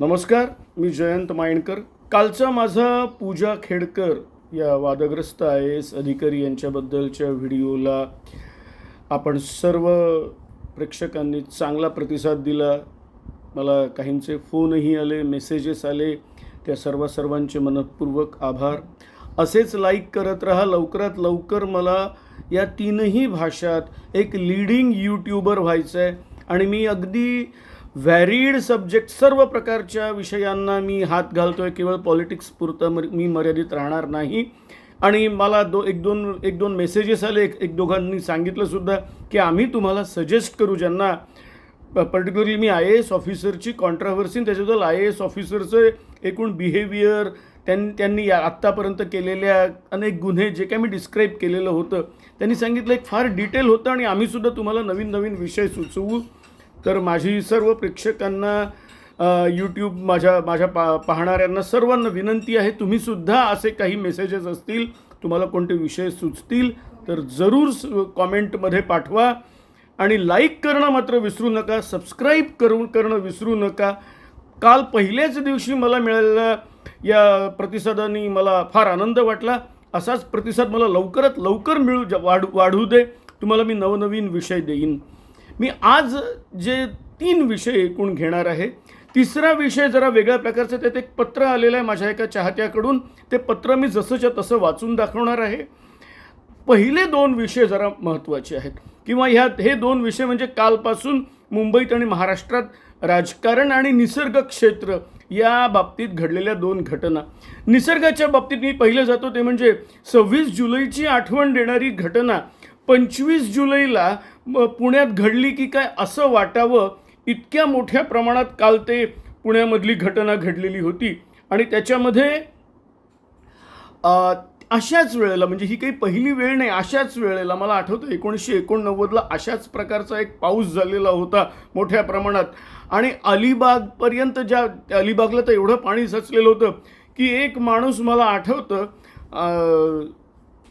नमस्कार मी जयंत मायणकर कालचा माझा पूजा खेडकर या वादग्रस्त आय एस अधिकारी यांच्याबद्दलच्या व्हिडिओला आपण सर्व प्रेक्षकांनी चांगला प्रतिसाद दिला. मला काहींचे फोनही आले मेसेजेस आले. त्या सर्व सर्वांचे मनपूर्वक आभार. असेच लाईक करत राहा लवकरात लवकर मला या तीनही भाषात एक लीडिंग यूट्यूबर व्हायचं आहे आणि मी अगदी व्हॅरिड सब्जेक्ट सर्व प्रकारच्या विषयांना मी हात घालतोय. केवळ पॉलिटिक्स पुरतं मी मर्यादित राहणार नाही. आणि मला दो एक दोन एक दोन मेसेजेस आले. एक एक दोघांनी सांगितलंसुद्धा की आम्ही तुम्हाला सजेस्ट करू ज्यांना. पर्टिक्युलरली मी आय ए एस ऑफिसरची कॉन्ट्राव्हर्सी त्याच्याबद्दल आय ए एस ऑफिसरचं एकूण बिहेवियर त्यां त्यांनी या आत्तापर्यंत केलेल्या अनेक गुन्हे जे काय मी डिस्क्राईब केलेलं होतं त्यांनी सांगितलं एक फार डिटेल होतं आणि आम्हीसुद्धा तुम्हाला नवीन नवीन विषय सुचवू. तर माझी सर्व प्रेक्षकांना यूट्यूब माझ्या माझ्या पा पाहणाऱ्यांना सर्वांना विनंती आहे तुम्हीसुद्धा असे काही मेसेजेस असतील तुम्हाला कोणते विषय सुचतील तर जरूर स- कॉमेंटमध्ये पाठवा. आणि लाईक करणं मात्र विसरू नका सबस्क्राईब करून करणं विसरू नका. काल पहिल्याच दिवशी मला मिळालेल्या या प्रतिसादाने मला फार आनंद वाटला. असाच प्रतिसाद मला लवकरात लवकर मिळू वाढ वाढू दे. तुम्हाला मी नवनवीन विषय देईन. मी आज जे तीन विषय एकूण घेणार आहे तिसरा विषय जरा वेगळ्या प्रकारचा त्यात एक पत्र आलेलं आहे माझ्या एका चाहत्याकडून. ते पत्र मी जसंच्या तसं वाचून दाखवणार आहे. पहिले दोन विषय जरा महत्त्वाचे आहेत. किंवा ह्यात हे दोन विषय म्हणजे कालपासून मुंबईत आणि महाराष्ट्रात राजकारण आणि निसर्ग क्षेत्र या बाबतीत घडलेल्या दोन घटना. निसर्गाच्या बाबतीत मी पहिले जातो ते म्हणजे सव्वीस जुलैची आठवण देणारी घटना. पंचवीस जुलैला पुण्यात घडली की काय असं वाटावं इतक्या मोठ्या प्रमाणात काल ते पुण्यामधली घटना घडलेली होती. आणि त्याच्यामध्ये अशाच वेळेला म्हणजे ही काही पहिली वेळ नाही अशाच वेळेला मला आठवतं एकोणीसशे एकोणनव्वदला अशाच प्रकारचा एक पाऊस झालेला होता मोठ्या प्रमाणात. आणि अलिबागपर्यंत ज्या अलिबागला तर एवढं पाणी साचलेलं होतं की एक माणूस मला आठवतं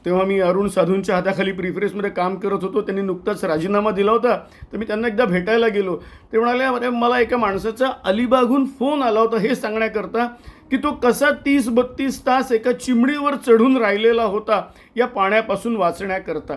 तेव्हा मी अरुण साधूंच्या हाताखाली प्रिफरेन्समध्ये काम करत होतो. त्यांनी नुकताच राजीनामा दिला होता. तर मी त्यांना एकदा भेटायला गेलो. ते म्हणाले "अरे, मला एका माणसाचा अलिबागहून फोन आला होता हे सांगण्याकरता की तो कसा तीस बत्तीस तास एका चिमणीवर चढून राहिलेला होता या पाण्यापासून वाचण्याकरता.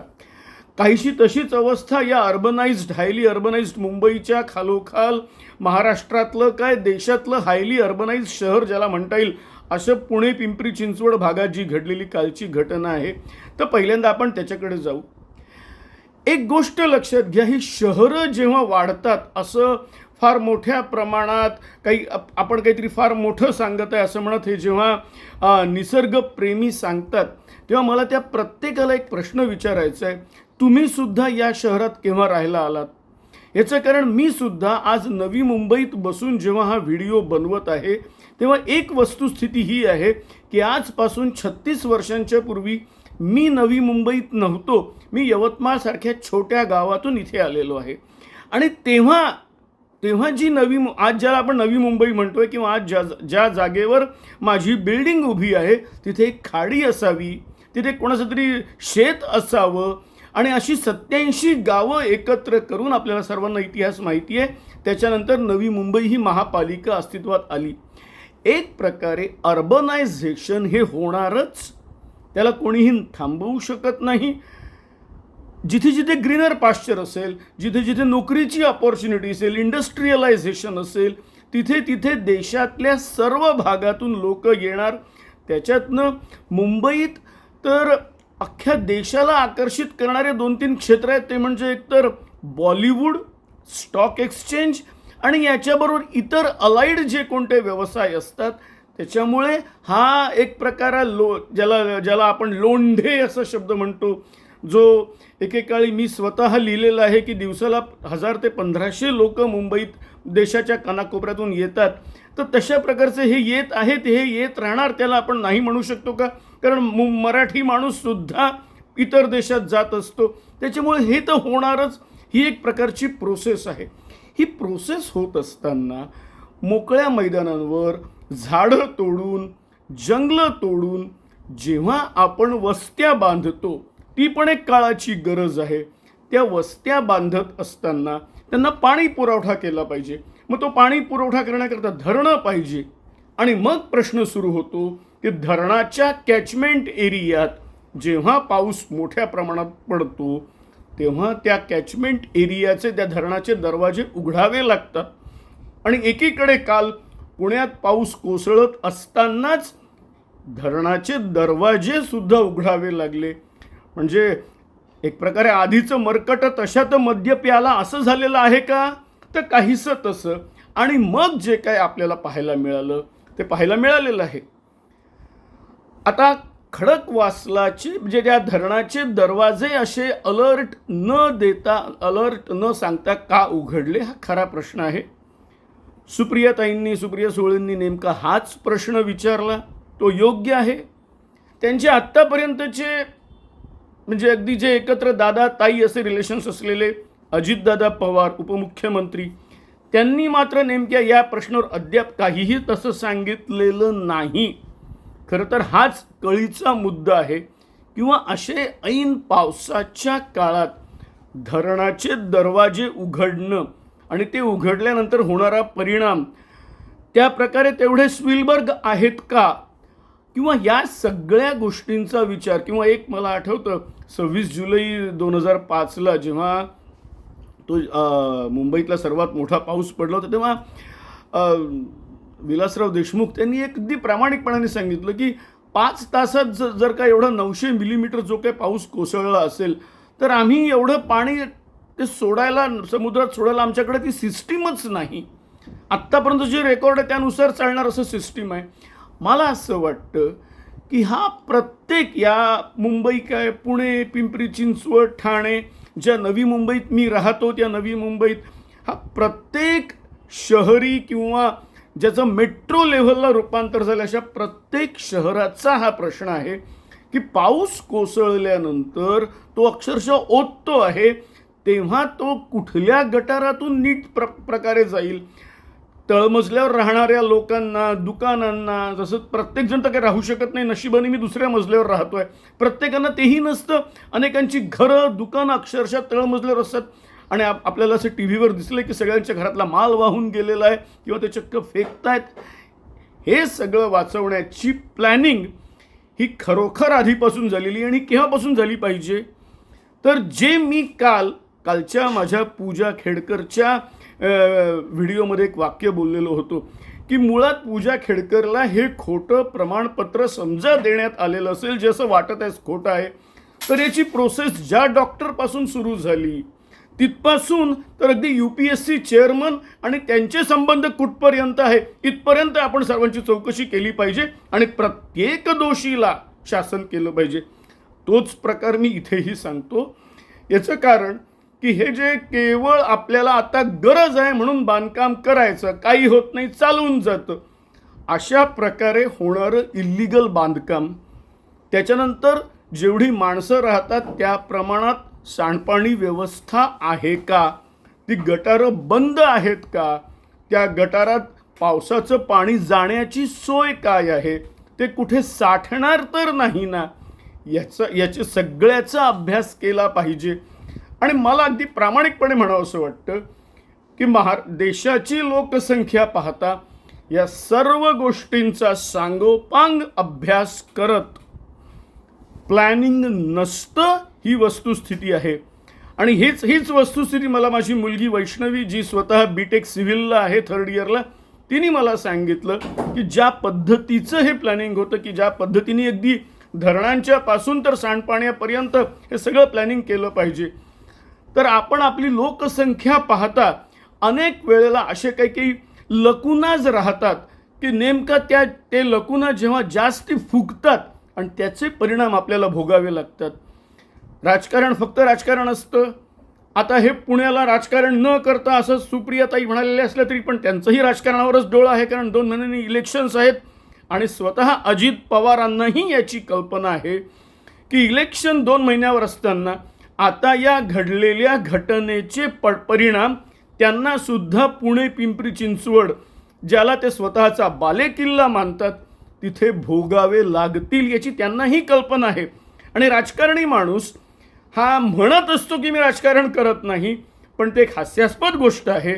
काहीशी तशीच अवस्था या अर्बनाइज्ड हायली अर्बनाइज्ड मुंबईच्या खालोखाल महाराष्ट्रातलं काय देशातलं हायली अर्बनाइज्ड शहर ज्याला म्हणता येईल असं पुणे पिंपरी चिंचवड भागात जी घडलेली कालची घटना आहे तर पहिल्यांदा आपण त्याच्याकडे जाऊ. एक गोष्ट लक्षात घ्या ही शहरं जेव्हा वाढतात असं फार मोठ्या प्रमाणात काही आपण काहीतरी फार मोठं सांगत आहे असं म्हणत हे जेव्हा निसर्गप्रेमी सांगतात तेव्हा मला त्या प्रत्येकाला एक प्रश्न विचारायचा आहे तुम्ही सुद्धा या शहरात केव्हा राहायला आलात? याचं कारण मी सुद्धा आज नवी मुंबईत बसून जेव्हा हा व्हिडिओ बनवत आहे तेव्हा एक वस्तुस्थिती ही आहे की आजपासून छत्तीस वर्षांच्या पूर्वी मी नवी मुंबईत नव्हतो. मी यवतमाळसारख्या छोट्या गावातून इथे आलेलो आहे. आणि तेव्हा तेव्हा जी नवी मु- आज ज्याला आपण नवी मुंबई म्हणतोय किंवा आज ज्या ज्या जागेवर माझी बिल्डिंग उभी आहे तिथे एक खाडी असावी तिथे कोणाचं तरी शेत असावं आणि अशी सत्याऐंशी गावं एकत्र करून आपल्याला सर्वांना इतिहास माहिती आहे. त्याच्यानंतर नवी मुंबई ही महापालिका अस्तित्वात आली. एक प्रकारे अर्बनायझेशन हे होणारच. त्याला कोणीही थांबवू शकत नाही. जिथे जिथे ग्रीनर पाश्चर असेल जिथे जिथे नोकरीची अपॉर्च्युनिटी असेल इंडस्ट्रियलायझेशन असेल तिथे तिथे देशातल्या सर्व भागातून लोक येणार. त्याच्यातनं मुंबईत तर अख्ख्या देशाला आकर्षित करणारे दोन तीन क्षेत्र आहेत. ते म्हणजे एकतर बॉलिवूड स्टॉक एक्सचेंज आणि याच्याबरोबर इतर अलाइड जे कोणते व्यवसाय असतात त्याच्यामुळे हा एक प्रकार लो ज्याला ज्याला आपण लोंढे असा शब्द म्हणतो. जो एकेकाळी मी स्वतः लिहिलेला आहे की दिवसाला हजार ते पंधराशे लोक मुंबईत देशाच्या कानाकोपऱ्यातून येतात. तर तशा प्रकारचे हे येत आहेत हे येत राहणार त्याला आपण नाही म्हणू शकतो का? कारण मु मराठी माणूससुद्धा इतर देशात जात असतो. त्याच्यामुळे हे तर होणारच ही एक प्रकारची प्रोसेस आहे. ही प्रोसेस होत असताना मोकळ्या मैदानांवर झाडं तोडून जंगलं तोडून जेव्हा आपण वस्त्या बांधतो ती पण एक काळाची गरज आहे. त्या वस्त्या बांधत असताना त्यांना पाणी पुरवठा केला पाहिजे. मग तो पाणी पुरवठा करण्याकरता धरणं पाहिजे. आणि मग प्रश्न सुरू होतो की धरणाच्या कॅचमेंट एरियात जेव्हा पाऊस मोठ्या प्रमाणात पडतो तेव्हा त्या कॅचमेंट एरियाचे त्या धरणाचे दरवाजे उघडावे लागतात. आणि एकीकडे काल पुण्यात पाऊस कोसळत असतानाच धरणाचे दरवाजे सुद्धा उघडावे लागले. म्हणजे एक प्रकारे आधीचं मरकट तशात मद्य प्याला असं झालेलं आहे का? तर काहीसं तसं. आणि मग जे काय आपल्याला पाहायला मिळालं ते पाहायला मिळालेलं आहे. आता खडकवासलाचे म्हणजे त्या धरणाचे दरवाजे असे अलर्ट न देता अलर्ट न सांगता का उघडले? हा खरा प्रश्न आहे. सुप्रियाताईंनी सुप्रिया सुळेंनी नेमका हाच प्रश्न विचारला. तो योग्य आहे. त्यांचे आत्तापर्यंतचे म्हणजे अगदी जे एकत्र दादा ताई असे रिलेशन्स असलेले अजितदादा पवार उपमुख्यमंत्री त्यांनी मात्र नेमक्या या प्रश्नावर अद्याप काहीही तसं सांगितलेलं नाही. खरं तर हाच कळीचा मुद्दा आहे. किंवा असे ऐन पावसाच्या काळात धरणाचे दरवाजे उघडणं आणि ते उघडल्यानंतर होणारा परिणाम त्या प्रकारे तेवढे स्विलबर्ग आहेत का? किंवा या सगळ्या गोष्टींचा विचार किंवा एक मला आठवतं सव्वीस जुलै दोन हजार पाचला जेव्हा तो मुंबईतला सर्वात मोठा पाऊस पडला होता तेव्हा विलासराव देशमुख त्यांनी अगदी प्रामाणिकपणाने सांगितलं की पाच तासात ज जर का एवढा नऊशे मिलीमीटर जो काही पाऊस कोसळला असेल तर आम्ही एवढं पाणी ते सोडायला समुद्रात सोडायला आमच्याकडे ती सिस्टीमच नाही. आत्तापर्यंत जे रेकॉर्ड आहे त्यानुसार चालणार असं सिस्टीम आहे. मला असं वाटतं की हा प्रत्येक या मुंबई काय पुणे पिंपरी चिंचवड ठाणे ज्या नवी मुंबईत मी राहतो त्या नवी मुंबईत हा प्रत्येक शहरी किंवा ज्याचं मेट्रो लेव्हलला रूपांतर झालं अशा प्रत्येक शहराचा हा प्रश्न आहे की पाऊस कोसळल्यानंतर तो अक्षरशः ओततो आहे तेव्हा तो कुठल्या गटारातून नीट प्र प्रकारे जाईल? तळमजल्यावर राहणाऱ्या लोकांना दुकानांना जसं प्रत्येकजण तर काही राहू शकत नाही नशिबाने मी दुसऱ्या मजल्यावर राहतो आहे प्रत्येकांना तेही नसतं. अनेकांची घरं दुकानं अक्षरशः तळमजल्यावर असतात. आणि आप आपल्याला असं टी व्हीवर दिसलं की सगळ्यांच्या घरातला माल वाहून गेलेला आहे किंवा ते चक्क फेकतायत. हे सगळं वाचवण्याची प्लॅनिंग ही खरोखर आधीपासून झालेली आणि केव्हापासून झाली पाहिजे? तर जे मी काल कालच्या माझ्या पूजा खेडकरच्या व्हिडिओमध्ये एक वाक्य बोललेलो होतो की मुळात पूजा खेडकरला हे खोटं प्रमाणपत्र समजा देण्यात आलेलं असेल जे असं वाटत आहे खोटं आहे तर याची प्रोसेस ज्या डॉक्टरपासून सुरू झाली तिथपासून तर अगदी U P S C chairman आणि त्यांचे संबंध कुठपर्यंत आहे इथपर्यंत आपण सर्वांची चौकशी केली पाहिजे आणि प्रत्येक दोषीला शासन केलं पाहिजे. तोच प्रकार मी इथेही सांगतो. याचं कारण की हे जे केवळ आपल्याला आता गरज आहे म्हणून बांधकाम करायचं काही होत नाही चालून जातं. अशा प्रकारे होणारं इल्लिगल बांधकाम त्याच्यानंतर जेवढी माणसं राहतात त्या प्रमाणात सांडपाणी व्यवस्था आहे का? ती गटारं बंद आहेत का? त्या गटारात पावसाचं पाणी जाण्याची सोय काय आहे? ते कुठे साठणार तर नाही ना? याचा याचे सगळ्याचा अभ्यास केला पाहिजे. आणि मला अगदी प्रामाणिकपणे म्हणावं असं वाटतं की महा देशाची लोकसंख्या पाहता या सर्व गोष्टींचा सांगोपांग अभ्यास करत प्लॅनिंग नसतं ही वस्तुस्थिती आहे. आणि हीच हीच वस्तुस्थिती मला माझी मुलगी वैष्णवी जी स्वतः बी टेक सिव्हिलला आहे थर्ड इयरला तिने मला सांगितलं की ज्या पद्धतीचं हे प्लॅनिंग होतं की ज्या पद्धतीने अगदी धरणांच्या पासून तर सांडपाण्यापर्यंत हे सगळं प्लॅनिंग केलं पाहिजे. तर आपण आपली लोकसंख्या पाहता अनेक वेळेला असे काही काही लकुनाज राहतात की नेमका त्या ते लकुना जेव्हा जास्ती फुगतात आणि त्याचे परिणाम आपल्याला भोगावे लागतात. राजकारण फक्त राजकारण असतं. आता हे पुण्याला राजकारण न करता असं सुप्रियाताई म्हणालेले असलं तरी पण त्यांचंही राजकारणावरच डोळा आहे कारण दोन महिन्यांनी इलेक्शन्स आहेत आणि स्वतः अजित पवारांनाही याची कल्पना आहे की इलेक्शन दोन महिन्यावर असताना आता या घडलेल्या घटनेचे प परिणाम त्यांनासुद्धा पुणे पिंपरी चिंचवड ज्याला ते स्वतःचा बालेकिल्ला मानतात तिथे भोगावे लागतील याची त्यांनाही कल्पना आहे. आणि राजकारणी माणूस हा म्हणत असतो की मी राजकारण करत नाही पण ते एक हास्यास्पद गोष्ट आहे.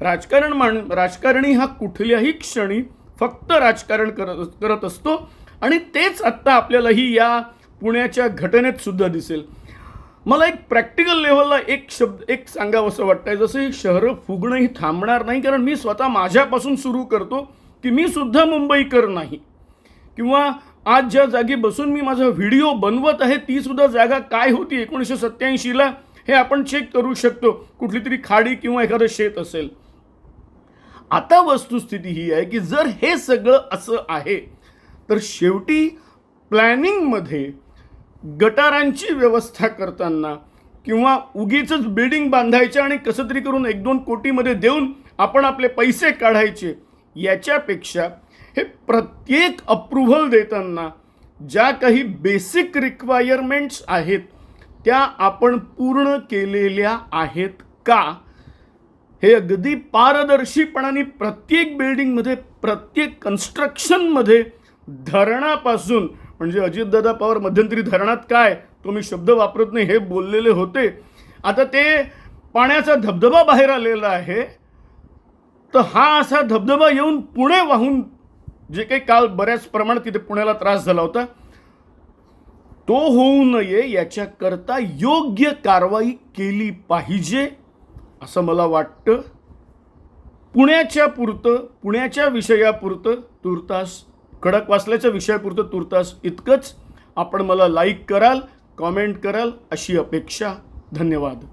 राजकारण मान राजकारणी हा कुठल्याही क्षणी फक्त राजकारण करत करत असतो आणि तेच आत्ता आपल्यालाही या पुण्याच्या घटनेत सुद्धा दिसेल. मला एक प्रॅक्टिकल लेवलला एक शब्द एक सांगावं वाटतंय. जसं ही शहरं फुगणं ही थांबणार नाही कारण मी स्वतः माझ्यापासून सुरू करतो की मी सुद्धा मुंबईकर नाही. किंवा आज ज्या जागी बसून मी माझा व्हिडिओ बनवत आहे ती सुद्धा जागा काय होती एकोणीसशे सत्याऐंशीला हे आपण चेक करू शकतो. कुठली तरी खाडी किंवा एखादं शेत असेल. आता वस्तुस्थिती ही आहे की जर हे सगळं असं आहे तर शेवटी प्लॅनिंगमध्ये गटारांची व्यवस्था करताना किंवा उगीच बिल्डिंग बांधायच्या आणि कसं तरी करून एक दोन कोटीमध्ये देऊन आपण आपले पैसे काढायचे याच्यापेक्षा हे प्रत्येक अप्रुव्हल देताना ज्या काही बेसिक रिक्वायरमेंट्स आहेत त्या आपण पूर्ण केलेल्या आहेत का? हे अगदी पारदर्शीपणाने प्रत्येक बिल्डिंगमध्ये प्रत्येक कन्स्ट्रक्शनमध्ये धरणापासून म्हणजे अजितदादा पवार मध्यंतरी धरणात काय? तो मी शब्द वापरत नाही हे बोललेले होते. आता ते पाण्याचा धबधबा बाहेर आलेला आहे. तर हा असा धबधबा येऊन पुणे वाहून जे काही काल बऱ्याच प्रमाणात तिथे पुण्याला त्रास झाला होता तो होऊ नये याच्याकरता योग्य कारवाई केली पाहिजे असं मला वाटतं. पुण्याच्या पुरतं पुण्याच्या विषयापुरतं तुर्तास खडकवासल्याच्या विषयापुरतं तुर्तास इतकंच. आपण मला लाईक कराल कॉमेंट कराल अशी अपेक्षा. धन्यवाद.